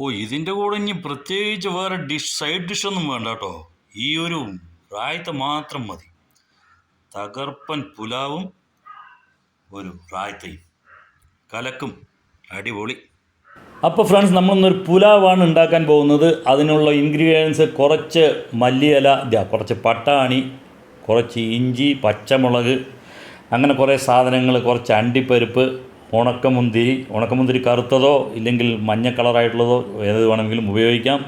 ഓ ഇതിന്റെ കൂടെ ഇനി പ്രത്യേകിച്ച് വേറെ ഡിഷ് സൈഡ് ഡിഷൊന്നും വേണ്ട കേട്ടോ. ഈ ഒരു റായത്ത മാത്രം മതി. തകർപ്പൻ പുലാവും ഒരു റായത്തയും കലക്കും. അടിപൊളി. അപ്പോൾ ഫ്രണ്ട്സ് നമ്മളൊന്നൊരു പുലാവാണ് ഉണ്ടാക്കാൻ പോകുന്നത്. അതിനുള്ള ഇൻഗ്രീഡിയൻസ് കുറച്ച് മല്ലിയില കുറച്ച് പട്ടാണി കുറച്ച് ഇഞ്ചി പച്ചമുളക് അങ്ങനെ കുറേ സാധനങ്ങൾ കുറച്ച് അണ്ടിപ്പരിപ്പ് ഉണക്കമുന്തിരി ഉണക്കമുന്തിരി കറുത്തതോ ഇല്ലെങ്കിൽ മഞ്ഞ കളറായിട്ടുള്ളതോ ഏത് വേണമെങ്കിലും ഉപയോഗിക്കാം.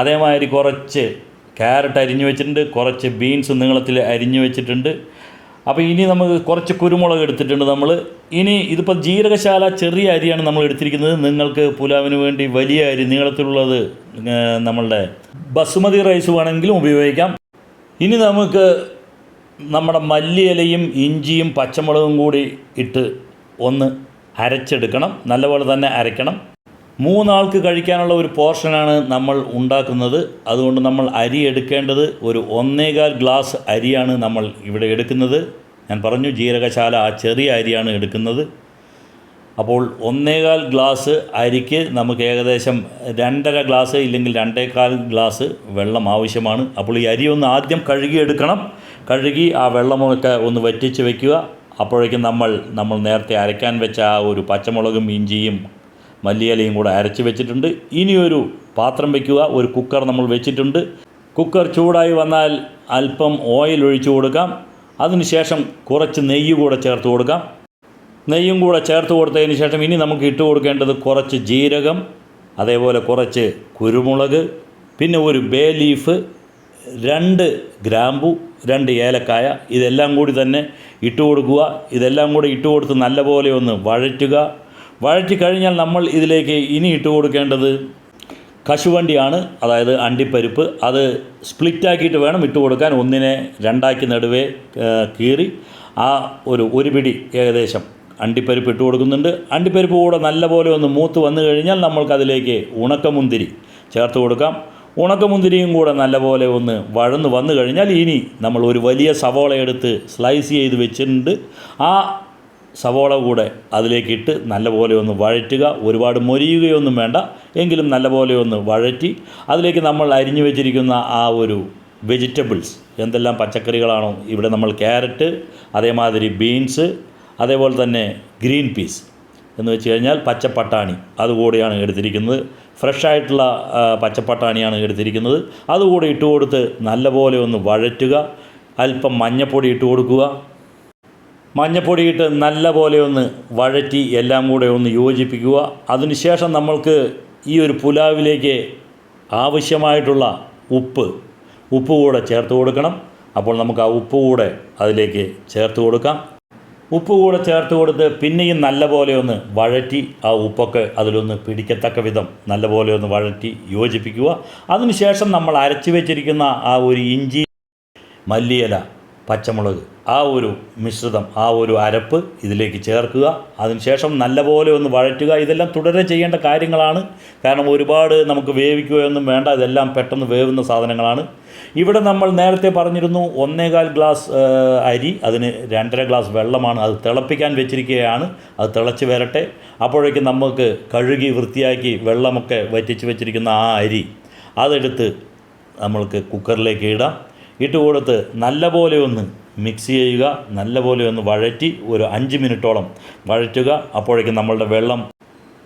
അതേമാതിരി കുറച്ച് ക്യാരറ്റ് അരിഞ്ഞു വെച്ചിട്ടുണ്ട് കുറച്ച് ബീൻസ് നീളത്തിൽ അരിഞ്ഞു വെച്ചിട്ടുണ്ട്. അപ്പോൾ ഇനി നമുക്ക് കുറച്ച് കുരുമുളക് എടുത്തിട്ടുണ്ട് നമ്മൾ. ഇനി ഇതിപ്പോൾ ജീരകശാല ചെറിയ അരിയാണ് നമ്മൾ എടുത്തിരിക്കുന്നത്. നിങ്ങൾക്ക് പുലാവിന് വേണ്ടി വലിയ അരി നീളത്തിലുള്ളത് നമ്മളുടെ ബസുമതി റൈസ് വേണമെങ്കിലും ഉപയോഗിക്കാം. ഇനി നമുക്ക് നമ്മുടെ മല്ലിയിലയും ഇഞ്ചിയും പച്ചമുളകും കൂടി ഇട്ട് ഒന്ന് അരച്ചെടുക്കണം നല്ലപോലെ തന്നെ അരയ്ക്കണം. മൂന്നാൾക്ക് കഴിക്കാനുള്ള ഒരു പോർഷനാണ് നമ്മൾ ഉണ്ടാക്കുന്നത്. അതുകൊണ്ട് നമ്മൾ അരി എടുക്കേണ്ടത് ഒരു ഒന്നേകാൽ ഗ്ലാസ് അരിയാണ് നമ്മൾ ഇവിടെ എടുക്കുന്നത്. ഞാൻ പറഞ്ഞു ജീരകശാല ആ ചെറിയ അരിയാണ് എടുക്കുന്നത്. അപ്പോൾ ഒന്നേകാൽ ഗ്ലാസ് അരിക്ക് നമുക്ക് ഏകദേശം രണ്ടര ഗ്ലാസ് ഇല്ലെങ്കിൽ രണ്ടേകാൽ ഗ്ലാസ് വെള്ളം ആവശ്യമാണ്. അപ്പോൾ ഈ അരി ഒന്ന് ആദ്യം കഴുകിയെടുക്കണം. കഴുകി ആ വെള്ളമൊക്കെ ഒന്ന് വറ്റിച്ച് വെക്കുക. അപ്പോഴേക്കും നമ്മൾ നമ്മൾ നേരത്തെ അരയ്ക്കാൻ വെച്ച ആ ഒരു പച്ചമുളകും ഇഞ്ചിയും മല്ലിയിലയും കൂടെ അരച്ച് വെച്ചിട്ടുണ്ട്. ഇനിയൊരു പാത്രം വയ്ക്കുക ഒരു കുക്കർ നമ്മൾ വെച്ചിട്ടുണ്ട്. കുക്കർ ചൂടായി വന്നാൽ അല്പം ഓയിൽ ഒഴിച്ചു കൊടുക്കാം. അതിനുശേഷം കുറച്ച് നെയ്യ് കൂടെ ചേർത്ത് കൊടുക്കാം. നെയ്യും കൂടെ ചേർത്ത് കൊടുത്തതിന് ശേഷം ഇനി നമുക്ക് ഇട്ട് കൊടുക്കേണ്ടത് കുറച്ച് ജീരകം അതേപോലെ കുറച്ച് കുരുമുളക് പിന്നെ ഒരു ബേ ലീഫ് രണ്ട് ഗ്രാമ്പു രണ്ട് ഏലക്കായ ഇതെല്ലാം കൂടി തന്നെ ഇട്ട് കൊടുക്കുക. ഇതെല്ലാം കൂടി ഇട്ട് കൊടുത്ത് നല്ലപോലെ ഒന്ന് വഴറ്റുക. വഴറ്റി കഴിഞ്ഞാൽ നമ്മൾ ഇതിലേക്ക് ഇനി ഇട്ട് കൊടുക്കേണ്ടത് കശുവണ്ടിയാണ് അതായത് അണ്ടിപ്പരിപ്പ്. അത് സ്പ്ലിറ്റാക്കിയിട്ട് വേണം ഇട്ട് കൊടുക്കാൻ. ഒന്നിനെ രണ്ടാക്കി നടുവേ കീറി. ആ ഒരു ഒരു പിടി ഏകദേശം അണ്ടിപ്പരിപ്പ് ഇട്ട് കൊടുക്കുന്നുണ്ട്. അണ്ടിപ്പരിപ്പ് കൂടെ നല്ലപോലെ ഒന്ന് മൂത്ത് വന്നു കഴിഞ്ഞാൽ നമ്മൾക്കതിലേക്ക് ഉണക്കമുന്തിരി ചേർത്ത് കൊടുക്കാം. ഉണക്കമുന്തിരിയും കൂടെ നല്ലപോലെ ഒന്ന് വഴന്ന് വന്നു കഴിഞ്ഞാൽ ഇനി നമ്മൾ ഒരു വലിയ സവോള എടുത്ത് സ്ലൈസ് ചെയ്ത് വെച്ചിട്ടുണ്ട്. ആ സവോള കൂടെ അതിലേക്കിട്ട് നല്ലപോലെ ഒന്ന് വഴറ്റുക. ഒരുപാട് മൊരിയുകയൊന്നും വേണ്ട. എങ്കിലും നല്ലപോലെ ഒന്ന് വഴറ്റി അതിലേക്ക് നമ്മൾ അരിഞ്ഞു വെച്ചിരിക്കുന്ന ആ ഒരു വെജിറ്റബിൾസ് എന്തെല്ലാം പച്ചക്കറികളാണോ ഇവിടെ നമ്മൾ ക്യാരറ്റ് അതേമാതിരി ബീൻസ് അതേപോലെ തന്നെ ഗ്രീൻ പീസ് എന്ന് വെച്ച് കഴിഞ്ഞാൽ പച്ചപ്പട്ടാണി അതുകൂടെയാണ് എടുത്തിരിക്കുന്നത്. ഫ്രഷ് ആയിട്ടുള്ള ആ, പച്ചപ്പട്ടാണിയാണ് എടുത്തിരിക്കുന്നത്. അതുകൂടെ ഇട്ട് കൊടുത്ത് നല്ലപോലെ ഒന്ന് വഴറ്റുക. അല്പം മഞ്ഞപ്പൊടി ഇട്ട് കൊടുക്കുക. മഞ്ഞപ്പൊടി ഇട്ട് നല്ലപോലെ ഒന്ന് വഴറ്റി എല്ലാം കൂടെ ഒന്ന് യോജിപ്പിക്കുക. അതിനുശേഷം നമ്മൾക്ക് ഈ ഒരു പുലാവിലേക്ക് ആവശ്യമായിട്ടുള്ള ഉപ്പ് ഉപ്പ് കൂടെ ചേർത്ത് കൊടുക്കണം. അപ്പോൾ നമുക്ക് ആ ഉപ്പ് കൂടെ അതിലേക്ക് ചേർത്ത് കൊടുക്കാം. ഉപ്പ് കൂടെ ചേർത്ത് കൊടുത്ത് പിന്നെയും നല്ല പോലെ ഒന്ന് വഴറ്റി ആ ഉപ്പൊക്കെ അതിലൊന്ന് പിടിക്കത്തക്ക വിധം നല്ല പോലെ ഒന്ന് വഴറ്റി യോജിപ്പിക്കുക. അതിനുശേഷം നമ്മൾ അരച്ചു വെച്ചിരിക്കുന്ന ആ ഒരു ഇഞ്ചി മല്ലിയില പച്ചമുളക്. ആ ഒരു മിശ്രിതം ആ ഒരു അരപ്പ് ഇതിലേക്ക് ചേർക്കുക. അതിനുശേഷം നല്ലപോലെ ഒന്ന് വഴറ്റുക. ഇതെല്ലാം തുടരെ ചെയ്യേണ്ട കാര്യങ്ങളാണ്. കാരണം ഒരുപാട് നമുക്ക് വേവിക്കുകയൊന്നും വേണ്ട. ഇതെല്ലാം പെട്ടെന്ന് വേവുന്ന സാധനങ്ങളാണ്. ഇവിടെ നമ്മൾ നേരത്തെ പറഞ്ഞിരുന്നു ഒന്നേകാൽ ഗ്ലാസ് അരി അതിന് രണ്ടര ഗ്ലാസ് വെള്ളമാണ്. അത് തിളപ്പിക്കാൻ വെച്ചിരിക്കുകയാണ്. അത് തിളച്ച് വരട്ടെ. അപ്പോഴേക്കും നമുക്ക് കഴുകി വൃത്തിയാക്കി വെള്ളമൊക്കെ വറ്റിച്ച് വെച്ചിരിക്കുന്ന ആ അരി അതെടുത്ത് നമ്മൾക്ക് കുക്കറിലേക്ക് ഇടാം. ഇട്ട് കൊടുത്ത് നല്ലപോലെ ഒന്ന് മിക്സ് ചെയ്യുക നല്ലപോലെ ഒന്ന് വഴറ്റി ഒരു അഞ്ച് മിനിറ്റോളം വഴറ്റുക. അപ്പോഴേക്കും നമ്മളുടെ വെള്ളം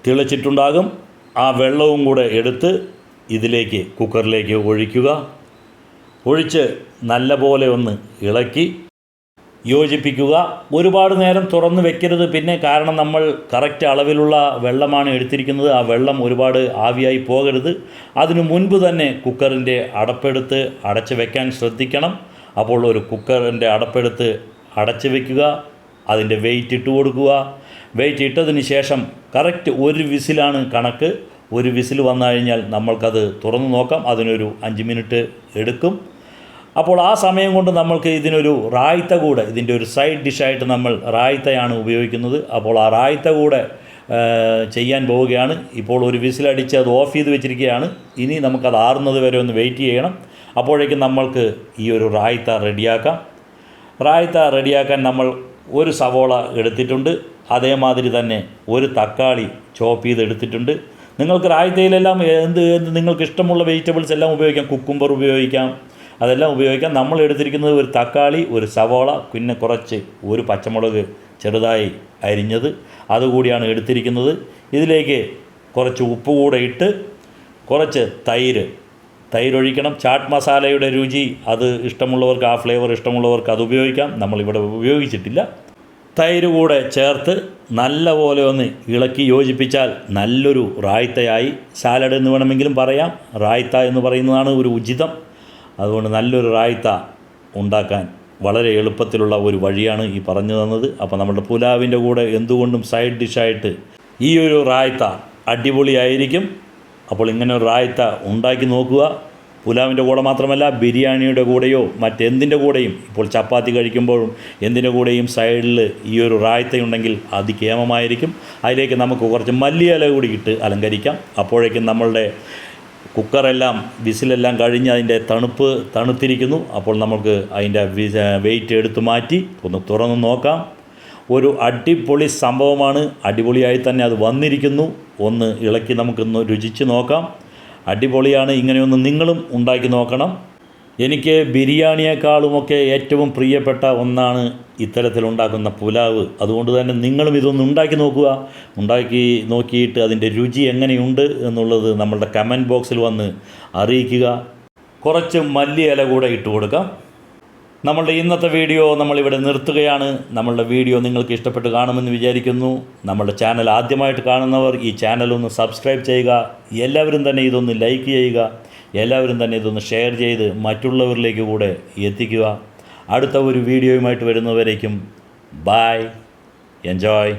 തിളച്ചിട്ടുണ്ടാകും. ആ വെള്ളവും കൂടെ എടുത്ത് ഇതിലേക്ക് കുക്കറിലേക്ക് ഒഴിക്കുക. ഒഴിച്ച് നല്ലപോലെ ഒന്ന് ഇളക്കി യോജിപ്പിക്കുക. ഒരുപാട് നേരം തുറന്നു വെക്കരുത്. പിന്നെ കാരണം നമ്മൾ കറക്റ്റ് അളവിലുള്ള വെള്ളമാണ് എടുത്തിരിക്കുന്നത്. ആ വെള്ളം ഒരുപാട് ആവിയായി പോകരുത്. അതിനു മുൻപ് തന്നെ കുക്കറിന്റെ അടപ്പെടുത്ത് അടച്ച് വെക്കാൻ ശ്രദ്ധിക്കണം. അപ്പോൾ ഒരു കുക്കറിന്റെ അടപ്പെടുത്ത് അടച്ച് വെക്കുക. അതിന്റെ വെയിറ്റ് ഇട്ട് കൊടുക്കുക. വെയിറ്റ് ഇട്ടതിന് ശേഷം കറക്റ്റ് ഒരു വിസിലാണ് കണക്ക്. ഒരു വിസിൽ വന്നു കഴിഞ്ഞാൽ നമ്മൾക്കത് തുറന്നു നോക്കാം. അതിനൊരു അഞ്ച് മിനിറ്റ് എടുക്കും. അപ്പോൾ ആ സമയം കൊണ്ട് നമ്മൾക്ക് ഇതിനൊരു റായ്ത്ത കൂടെ ഇതിന്റെ ഒരു സൈഡ് ഡിഷായിട്ട് നമ്മൾ റായ്ത്തയാണ് ഉപയോഗിക്കുന്നത്. അപ്പോൾ ആ റായ്ത്ത കൂടെ ചെയ്യാൻ പോവുകയാണ്. ഇപ്പോൾ ഒരു വിസിലടിച്ച് അത് ഓഫ് ചെയ്ത് വെച്ചിരിക്കുകയാണ്. ഇനി നമുക്കത് ആറുന്നത് വരെ ഒന്ന് വെയിറ്റ് ചെയ്യണം. അപ്പോഴേക്കും നമ്മൾക്ക് ഈ ഒരു റായ്ത്ത റെഡിയാക്കാം. റായ്ത്ത റെഡിയാക്കാൻ നമ്മൾ ഒരു സവോള എടുത്തിട്ടുണ്ട്. അതേമാതിരി തന്നെ ഒരു തക്കാളി ചോപ്പ് ചെയ്ത് എടുത്തിട്ടുണ്ട്. നിങ്ങൾക്ക് റായ്ത്തയിലെല്ലാം എന്ത് എന്ത് നിങ്ങൾക്ക് ഇഷ്ടമുള്ള വെജിറ്റബിൾസ് എല്ലാം ഉപയോഗിക്കാം. കുക്കുംബർ ഉപയോഗിക്കാം. അതെല്ലാം ഉപയോഗിക്കാം നമ്മൾ എടുത്തിരിക്കുന്നത് ഒരു തക്കാളി ഒരു സവോള പിന്നെ കുറച്ച് ഒരു പച്ചമുളക് ചെറുതായി അരിഞ്ഞത്. അതുകൂടിയാണ് എടുത്തിരിക്കുന്നത്. ഇതിലേക്ക് കുറച്ച് ഉപ്പ് കൂടെ ഇട്ട് കുറച്ച് തൈര്. തൈരൊഴിക്കണം. ചാട്ട് മസാലയുടെ രുചി അത് ഇഷ്ടമുള്ളവർക്ക് ആ ഫ്ലേവർ ഇഷ്ടമുള്ളവർക്ക് അത് ഉപയോഗിക്കാം. നമ്മളിവിടെ ഉപയോഗിച്ചിട്ടില്ല. തൈര് കൂടെ ചേർത്ത് നല്ലപോലെ ഒന്ന് ഇളക്കി യോജിപ്പിച്ചാൽ നല്ലൊരു റായ്ത്തയായി. സാലഡ് എന്ന് വേണമെങ്കിലും പറയാം. റായ്ത്ത എന്ന് പറയുന്നതാണ് ഒരു ഉചിതം. അതുകൊണ്ട് നല്ലൊരു റായ്ത്ത ഉണ്ടാക്കാൻ വളരെ എളുപ്പത്തിലുള്ള ഒരു വഴിയാണ് ഈ പറഞ്ഞു തന്നത്. അപ്പോൾ നമ്മുടെ പുലാവിന്റെ കൂടെ എന്തുകൊണ്ടും സൈഡ് ഡിഷായിട്ട് ഈ ഒരു റായ്ത്ത അടിപൊളിയായിരിക്കും. അപ്പോൾ ഇങ്ങനെ ഒരു റായ്ത്ത ഉണ്ടാക്കി നോക്കുക. പുലാവിന്റെ കൂടെ മാത്രമല്ല ബിരിയാണിയുടെ കൂടെയോ മറ്റെന്തിന്റെ കൂടെയും ഇപ്പോൾ ചപ്പാത്തി കഴിക്കുമ്പോഴും എന്തിന്റെ കൂടെയും സൈഡിൽ ഈ ഒരു റായ്ത്തയുണ്ടെങ്കിൽ അതികേമമായിരിക്കും. അതിലേക്ക് നമുക്ക് കുറച്ച് മല്ലിയില കൂടി ഇട്ട് അലങ്കരിക്കാം. അപ്പോഴേക്കും നമ്മളുടെ കുക്കറെല്ലാം വിസിലെല്ലാം കഴിഞ്ഞ് അതിന്റെ തണുപ്പ് തണുത്തിരിക്കുന്നു. അപ്പോൾ നമുക്ക് അതിന്റെ വെയിറ്റ് എടുത്തു മാറ്റി ഒന്ന് തുറന്ന് നോക്കാം. ഒരു അടിപൊളി സംഭവമാണ്. അടിപൊളിയായി തന്നെ അത് വന്നിരിക്കുന്നു. ഒന്ന് ഇളക്കി നമുക്കൊന്ന് രുചിച്ച് നോക്കാം. അടിപൊളിയാണ്. ഇങ്ങനെയൊന്ന് നിങ്ങളും ഉണ്ടാക്കി നോക്കണം. എനിക്ക് ബിരിയാണിയേക്കാളുമൊക്കെ ഏറ്റവും പ്രിയപ്പെട്ട ഒന്നാണ് ഇത്തരത്തിലുണ്ടാക്കുന്ന പുലാവ്. അതുകൊണ്ട് തന്നെ നിങ്ങളും ഇതൊന്ന് ഉണ്ടാക്കി നോക്കുക. ഉണ്ടാക്കി നോക്കിയിട്ട് അതിന്റെ രുചി എങ്ങനെയുണ്ട് എന്നുള്ളത് നമ്മളുടെ കമന്റ് ബോക്സിൽ വന്ന് അറിയിക്കുക. കുറച്ച് മല്ലി ഇല കൂടെ ഇട്ട് കൊടുക്കാം. നമ്മളുടെ ഇന്നത്തെ വീഡിയോ നമ്മളിവിടെ നിർത്തുകയാണ്. നമ്മളുടെ വീഡിയോ നിങ്ങൾക്ക് ഇഷ്ടപ്പെട്ട് കാണുമെന്ന് വിചാരിക്കുന്നു. നമ്മളുടെ ചാനൽ ആദ്യമായിട്ട് കാണുന്നവർ ഈ ചാനൽ ഒന്ന് സബ്സ്ക്രൈബ് ചെയ്യുക. എല്ലാവരും തന്നെ ഇതൊന്ന് ലൈക്ക് ചെയ്യുക. എല്ലാവരും തന്നെ ഇതൊന്ന് ഷെയർ ചെയ്ത് മറ്റുള്ളവരിലേക്ക് കൂടെ എത്തിക്കുക. അടുത്ത ഒരു വീഡിയോയുമായിട്ട് വരുന്നവരേക്കും ബായ് എൻജോയ്